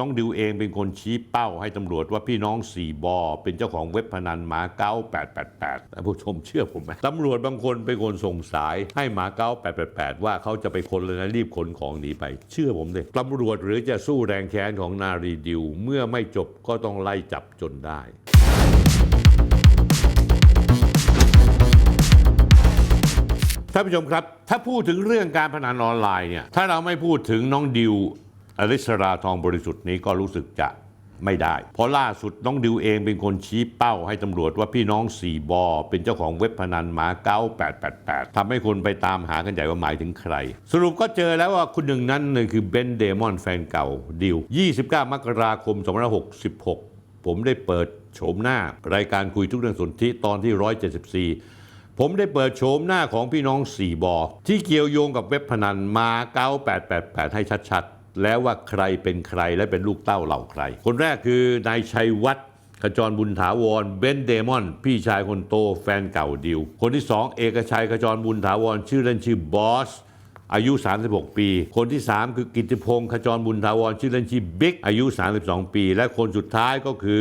น้องดิวเองเป็นคนชี้เป้าให้ตำรวจว่าพี่น้องสี่บอเป็นเจ้าของเว็บพนันหมาเก้า888ท่านผู้ชมเชื่อผมไหมตำรวจบางคนเป็นคนส่งสายให้หมาเก้า888 ว่าเขาจะไปคนเลยนะรีบขนของหนีไป เชื่อผมเลยตำรวจหรือจะสู้แรงแค้นของนารีดิว เมื่อไม่จบก็ต้องไล่จับจนได้ท่านผู้ชมครับ ถ้าพูดถึงเรื่องการพนันออนไลน์เนี่ย ถ้าเราไม่พูดถึงน้องดิว อริสราทองบริสุทธิ์นี้ก็รู้สึกจะไม่ได้ เพราะล่าสุดน้องดิวเองเป็นคนชี้เป้าให้ตำรวจว่าพี่น้องสี่บอ เป็นเจ้าของเว็บพนันหมาเก้า888ทำให้คนไปตามหากันใหญ่ว่าหมายถึงใคร สรุปก็เจอแล้วว่าคุณหนึ่งนั้นเลยคือเบนเดมอนแฟนเก่าดิว 29 มกราคม 2566 ผมได้เปิดโฉมหน้ารายการคุยทุกเรื่องสนธิตอนที่ 174ผมได้เปิดโฉมหน้าของพี่น้องสี่บอที่เกี่ยวโยงกับเว็บพนันมา9888 ให้ชัดๆ แล้วว่าใครเป็นใครและเป็นลูกเต้าเหล่าใคร คนแรกคือนายชัยวัฒน์ขจรบุญถาวรเบนเดมอน พี่ชายคนโตแฟนเก่าดิว คนที่สองเอกชัยขจรบุญถาวรชื่อเล่นชื่อบอส อายุ 36 ปี คนที่ 3 คือกิติพงศ์ขจรบุญทาวรชื่อเล่นชื่อบิ๊กอายุ 32 ปี และคนสุดท้ายก็คือ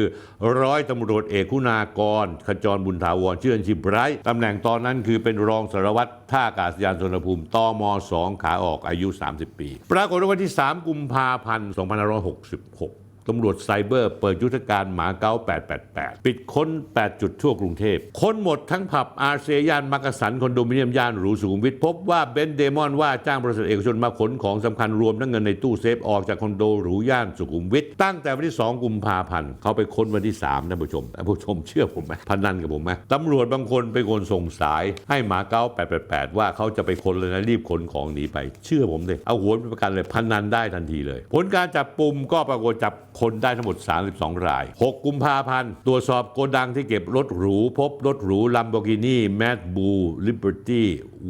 ร้อยตำรวจเอกคุณากร ขจรบุญทาวรชื่อเล่นชื่อไบรท์ตำแหน่งตอนนั้นคือเป็นรองสารวัตรท่าอากาศยานสุวรรณภูมิตม2 ขาออกอายุ 30 ปี ปรากฏว่าวันที่ 3 กุมภาพันธ์ 2566 ตำรวจไซเบอร์เปิดยุทธการหมาเก้า 888 ปิดค้น 8 จุดทั่วกรุงเทพ ค้นหมดทั้งผับอาเซียย่านมักกะสันคอนโดมิเนียมย่านหรูสุขุมวิทพบว่าเบนเดมอนว่าจ้างบริษัทเอกชนมาขนของสำคัญรวมทั้งเงินในตู้เซฟออกจากคอนโดหรูย่านสุขุมวิทตั้งแต่วันที่ 2 กุมภาพันธ์เขาไปค้นวันที่ 3 ท่านผู้ชมท่านผู้ชมเชื่อผมไหมพนันกับผมไหมตำรวจบางคนเป็นคนส่งสายให้หมาเก้า 888 ว่าเขาจะไปคนเลยนะรีบขนของหนีไป เชื่อผมเลยเอาหัวเป็นประกันเลยพนันได้ทันทีเลย ผลการจับปุ่มก็ปรากฏจับคนได้ทั้งหมด 32 ราย 6 กุมภาพันธ์ ตรวจสอบโกดังที่เก็บรถหรู พบรถหรู Lamborghini Mad Bull Liberty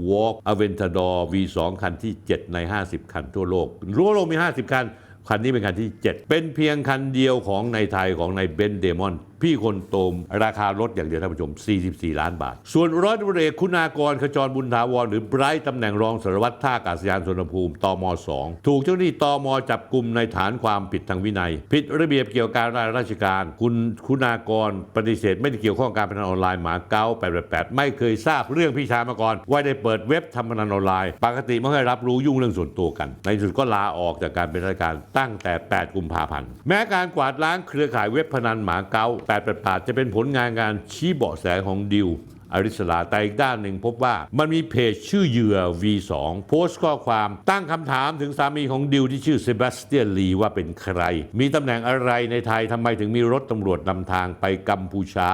Walk Aventador V2 คันที่ 7 ใน 50 คันทั่วโลกรวโลกมี 50 คัน คันนี้เป็นคันที่ 7 เป็นเพียงคันเดียวของในไทยของในเบนเดมอน พี่คนโตม ราคารถอย่างเดียวท่านผู้ชม 44 ล้านบาท ส่วนร้อยตำรวจเอกคุณากรขจรบุญถาวรหรือไบรท์ตำแหน่งรองสารวัตรท่าอากาศยานสุวรรณภูมิตม 2 ถูกเจ้าหน้าที่ตมจับกลุ่มในฐานความผิดทางวินัย ผิดระเบียบเกี่ยวกับการราชการ คุณคุณากรปฏิเสธไม่ได้เกี่ยวข้องการพนันออนไลน์หมาเก้า888 ไม่เคยทราบเรื่องพี่ชายมาก่อน ว่าได้เปิดเว็บทำพนันออนไลน์ ปกติไม่เคยรับรู้ยุ่งเรื่องส่วนตัวกัน ในที่สุดก็ลาออกจากการเป็นราชการตั้งแต่ 8 กุมภาพันธ์แม้การกวาดล้างเครือข่ายเว็บพนันหมาเก้า888 จะเป็นผลงานการชี้เบาะแสของดิวอริสลาแต่อีกด้านหนึ่งพบว่ามันมีเพจชื่อเหยื่อ V2 โพสต์ข้อความตั้งคำถามถึงสามีของดิวที่ชื่อเซบาสเตียนลีว่าเป็นใคร มีตำแหน่งอะไรในไทยทำไมถึงมีรถตำรวจนำทางไปกัมพูชา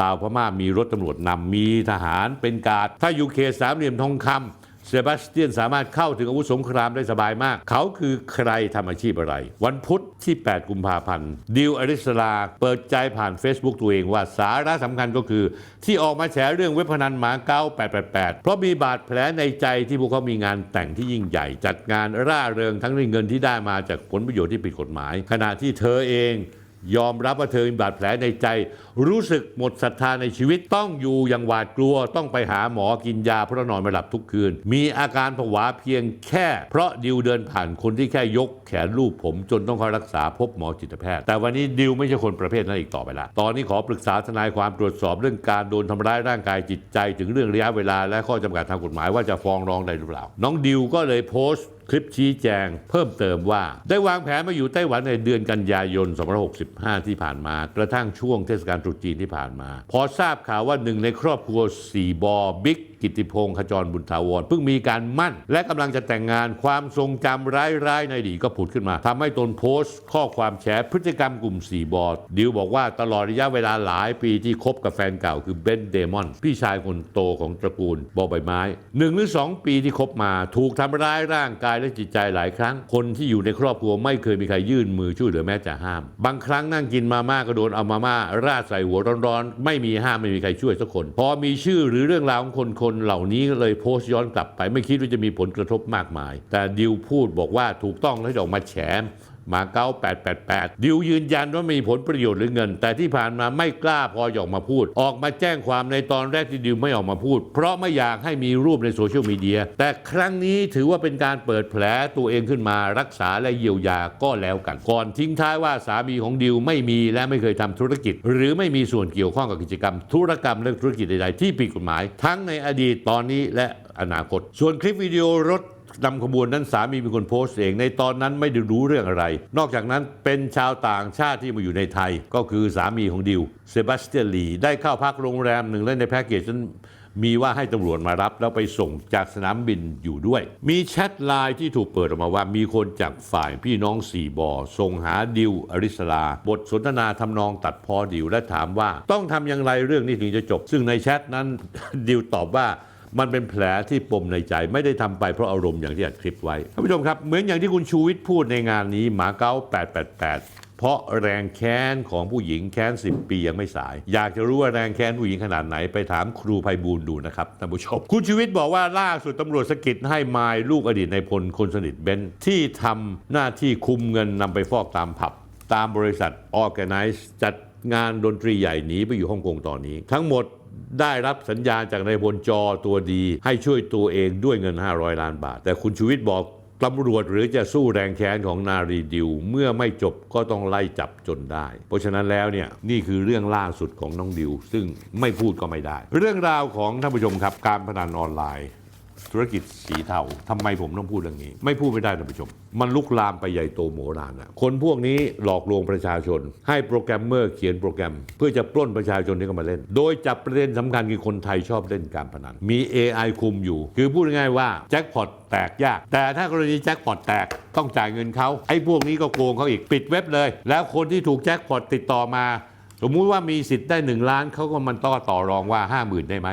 ลาวพม่ามีรถตำรวจนำมีทหารเป็นกาดถ้าอยู่เขตสามเหลี่ยมทองคำ เซบาสเตียนสามารถเข้าถึงอาวุธสงครามได้สบายมาก เขาคือใครทำอาชีพอะไร วันพุธที่ 8 กุมภาพันธ์ ดิวอริสลาเปิดใจผ่าน Facebook ตัวเองว่าสาระสำคัญก็คือ ที่ออกมาแฉเรื่องเว็บพนันหมาเก้า888 เพราะมีบาดแผลในใจที่พวกเขามีงานแต่งที่ยิ่งใหญ่ จัดงานร่าเริงทั้งในเงินที่ได้มาจากผลประโยชน์ที่ผิดกฎหมาย ขณะที่เธอเอง ยอมรับว่าเธอมีบาดแผลในใจ รู้สึกหมดศรัทธาในชีวิตต้องอยู่อย่างหวาดกลัว ต้องไปหาหมอกินยาเพราะนอนไม่หลับทุกคืน มีอาการผวาเพียงแค่ เพราะดิวเดินผ่านคนที่แค่ยกแขนลูบผม จนต้องเข้ารักษาพบหมอจิตแพทย์ แต่วันนี้ดิวไม่ใช่คนประเภทนั้นอีกต่อไปละตอนนี้ขอปรึกษาทนายความตรวจสอบเรื่องการโดนทำร้ายร่างกายจิตใจ ถึงเรื่องระยะเวลาและข้อจำกัดทางกฎหมายว่าจะฟ้องร้องได้หรือเปล่า น้องดิวก็เลยโพสต์ คลิปชี้แจงเพิ่มเติมว่า ได้วางแผนมาอยู่ไต้หวันในเดือนกันยายน 2565 ที่ผ่านมา กระทั่งช่วงเทศกาลตรุษจีนที่ผ่านมา พอทราบข่าวว่าหนึ่งในครอบครัวสี่บอบิ๊กกิติพงศ์ขจรบุญถาวรเพิ่งมีการมั่น และกำลังจะแต่งงานความทรงจำร้ายๆในอดีตก็ผุดขึ้นมาทำให้ตนโพสต์ ข้อความแฉพฤติกรรมกลุ่มสี่บอดดิวบอกว่าตลอดระยะเวลาหลายปีที่คบกับแฟนเก่าคือเบนเดมอนพี่ชายคนโตของตระกูลบอใบไม้หนึ่งหรือสองปีที่คบมาถูกทำร้ายร่างกายและจิตใจหลายครั้ง คนที่อยู่ในครอบครัวไม่เคยมีใครยื่นมือช่วยเหลือแม้แต่ห้าม บางครั้งนั่งกินมาม่าก็โดนเอามาม่าราดใส่หัวร้อนๆไม่มีห้ามไม่มีใครช่วยสักคน พอมีชื่อหรือเรื่องราวของคนคนนเหล่านี้ก็เลยโพสต์ย้อนกลับไป ไม่คิดว่าจะมีผลกระทบมากมาย แต่ดิวพูดบอกว่าถูกต้องแล้วจะออกมาแฉ มาเก๊า888 ดิวยืนยันว่ามีผลประโยชน์หรือเงิน แต่ที่ผ่านมาไม่กล้าพอออกมาพูด ออกมาแจ้งความในตอนแรกที่ดิวไม่ออกมาพูด เพราะไม่อยากให้มีรูปในโซเชียลมีเดียแต่ครั้งนี้ถือว่าเป็นการเปิดแผลตัวเองขึ้นมารักษาและเยียวยาก็แล้วกัน ก่อนทิ้งท้ายว่าสามีของดิวไม่มีและไม่เคยทำธุรกิจ หรือไม่มีส่วนเกี่ยวข้องกับกิจกรรม ธุรกรรมและธุรกิจใดๆที่ผิดกฎหมาย ทั้งในอดีตตอนนี้และอนาคต ส่วนคลิปวิดีโอรถ นำขบวนนั้นสามีเป็นคนโพสต์เอง ในตอนนั้นไม่ได้รู้เรื่องอะไร นอกจากนั้นเป็นชาวต่างชาติที่มาอยู่ในไทย ก็คือสามีของดิวเซบาสเตียนลีได้เข้าพักโรงแรมหนึ่งและในแพ็กเกจนั้นมีว่าให้ตำรวจมารับแล้วไปส่งจากสนามบินอยู่ด้วย มีแชทไลน์ที่ถูกเปิดออกมาว่ามีคนจากฝ่ายพี่น้องสี่บอส่งหาดิวอริสลา บทสนทนาทำนองตัดพอดิวและถามว่า ต้องทำอย่างไรเรื่องนี้ถึงจะจบ ซึ่งในแชทนั้นดิวตอบว่า มันเป็นแผลที่ปมในใจ ไม่ได้ทำไปเพราะอารมณ์อย่างที่อัดคลิปไว้ท่านผู้ชมครับ เหมือนอย่างที่คุณชูวิทย์พูดในงานนี้หมาเก้า 888 เพราะแรงแค้นของผู้หญิงแค้น 10 ปียังไม่สาย อยากจะรู้ว่าแรงแค้นผู้หญิงขนาดไหนไปถามครูไพบูลดูนะครับท่านผู้ชม คุณชูวิทย์บอกว่าล่าสุดตำรวจสกิดให้มายลูกอดีตในพลคนสนิทเบนที่ทำหน้าที่คุมเงินนำไปฟอกตามผับ ตามบริษัท Organize จัดงานดนตรีใหญ่หนีไปอยู่ฮ่องกงตอนนี้ ทั้งหมด ได้รับสัญญาณจากนายพลจอตัวดี ให้ช่วยตัวเองด้วยเงิน 500 ล้านบาท แต่คุณชูวิทย์บอกตำรวจหรือจะสู้แรงแค้นของนารีดิว เมื่อไม่จบก็ต้องไล่จับจนได้ เพราะฉะนั้นแล้วเนี่ยนี่คือเรื่องล่าสุดของน้องดิว ซึ่งไม่พูดก็ไม่ได้ เรื่องราวของท่านผู้ชมครับการพนันออนไลน์ ธุรกิจสีเทาทำไมผมต้องพูดเรื่องนี้ ไม่พูดไม่ได้ท่านผู้ชม มันลุกลามไปใหญ่โตโมรานอะคนพวกนี้หลอกลวงประชาชน ให้โปรแกรมเมอร์เขียนโปรแกรม เพื่อจะปล้นประชาชนที่เข้ามาเล่น โดยจับประเด็นสำคัญคือคนไทยชอบเล่นการพนัน มี AI คุมอยู่ คือพูดง่ายๆว่าแจ็คพอตแตกยาก แต่ถ้ากรณีแจ็คพอตแตกต้องจ่ายเงินเขาไอ้พวกนี้ก็โกงเขาอีกปิดเว็บเลย แล้วคนที่ถูกแจ็คพอตติดต่อมา สมมุติว่ามีสิทธิ์ได้หนึ่งล้านเขาก็มันต้อต่อรองว่า 5 0,000 ได้ไหม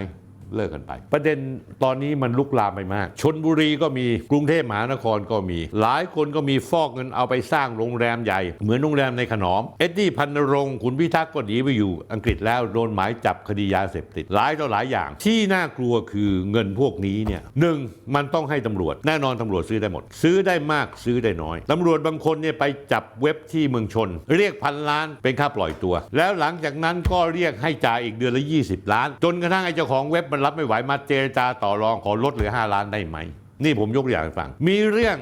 เลิกกันไป ประเด็นตอนนี้มันลุกลามไปมาก ชนบุรีก็มีกรุงเทพมหานครก็มี หลายคนก็มีฟอกเงินเอาไปสร้างโรงแรมใหญ่ เหมือนโรงแรมในขนอม เอ็ดดี้พันนรงค์ขุนพิทักษ์ก็หนีไปอยู่ อังกฤษแล้วโดนหมายจับคดียาเสพติดหลายต่อหลายอย่าง ที่น่ากลัวคือเงินพวกนี้เนี่ยหนึ่งมันต้องให้ตำรวจ แน่นอนตำรวจซื้อได้หมด ซื้อได้มากซื้อได้น้อยตำรวจบางคนเนี่ยไปจับเว็บที่เมืองชน เรียกพันล้านเป็นค่าปล่อยตัว แล้วหลังจากนั้นก็เรียกให้จ่ายอีกเดือนละ 20 ล้าน จนกระทั่งไอ้เจ้าของเว็บมันรับไม่ไหวมาเจรจาต่อรองขอลดเหลือ 5 ล้านได้ไหม นี่ผมยกตัวอย่างให้ฟัง มีเรื่อง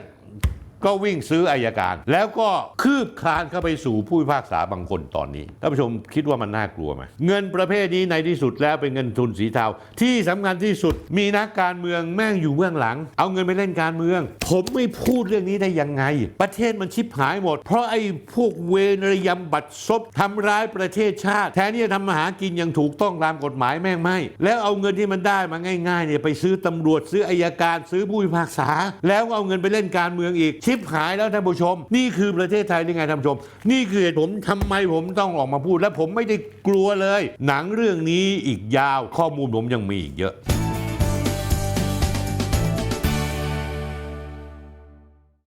ก็วิ่งซื้ออายการ แล้วก็คืบคลานเข้าไปสู่ผู้พิพากษาบางคนตอนนี้ท่านผู้ชมคิดว่ามันน่ากลัวไหมเงินประเภทนี้ในที่สุดแล้วเป็นเงินทุนสีเทาที่สำคัญที่สุด มีนักการเมืองแม่งอยู่เบื้องหลัง เอาเงินไปเล่นการเมือง ผมไม่พูดเรื่องนี้ได้ยังไง ประเทศมันชิบหายหมด เพราะไอ้พวกเวรยำบัตรซบทำร้ายประเทศชาติ แทนที่จะทำมาหากินอย่างถูกต้องตามกฎหมายแม่งไม่ แล้วเอาเงินที่มันได้มาง่ายๆเนี่ยไปซื้อตำรวจซื้ออายการซื้อผู้พิพากษา แล้วก็เอาเงินไปเล่นการเมืองอีกชบหายแล้วท่านผู้ชม นี่คือประเทศไทยนี่ไงท่านผู้ชม นี่คือเหตุผมทำไมผมต้องออกมาพูดและผมไม่ได้กลัวเลย หนังเรื่องนี้อีกยาวข้อมูลผมยังมีอีกเยอะ